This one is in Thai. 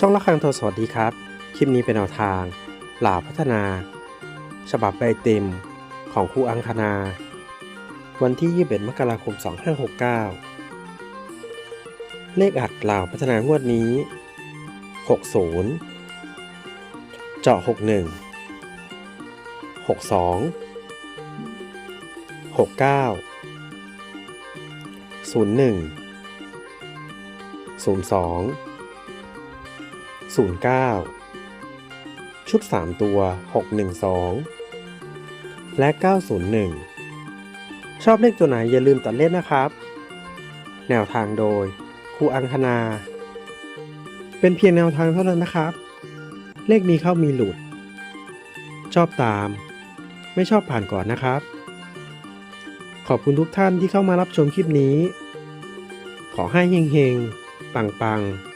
ช่องละครังโทรสวัสดีครับ คลิปนี้เป็นแนวทางหล่าพัฒนา ฉบับใบเต็มของครูอังคณา วันที่ 21 มกราคม 2569 เลขอัดลาวพัฒนางวดนี้ 60 เจาะ 61 62 69 01 02 09 ชุด 3 ตัว 612 และ 901 ชอบเลขตัวไหนอย่าลืมตัดเล่นนะครับ แนวทางโดยครูอังคณา เป็นเพียงแนวทางเท่านั้นนะครับ เลขมีเข้ามีหลุด ชอบตาม ไม่ชอบผ่านก่อนนะครับ ขอบคุณทุกท่านที่เข้ามารับชมคลิปนี้ ขอให้เฮงๆ ปังๆ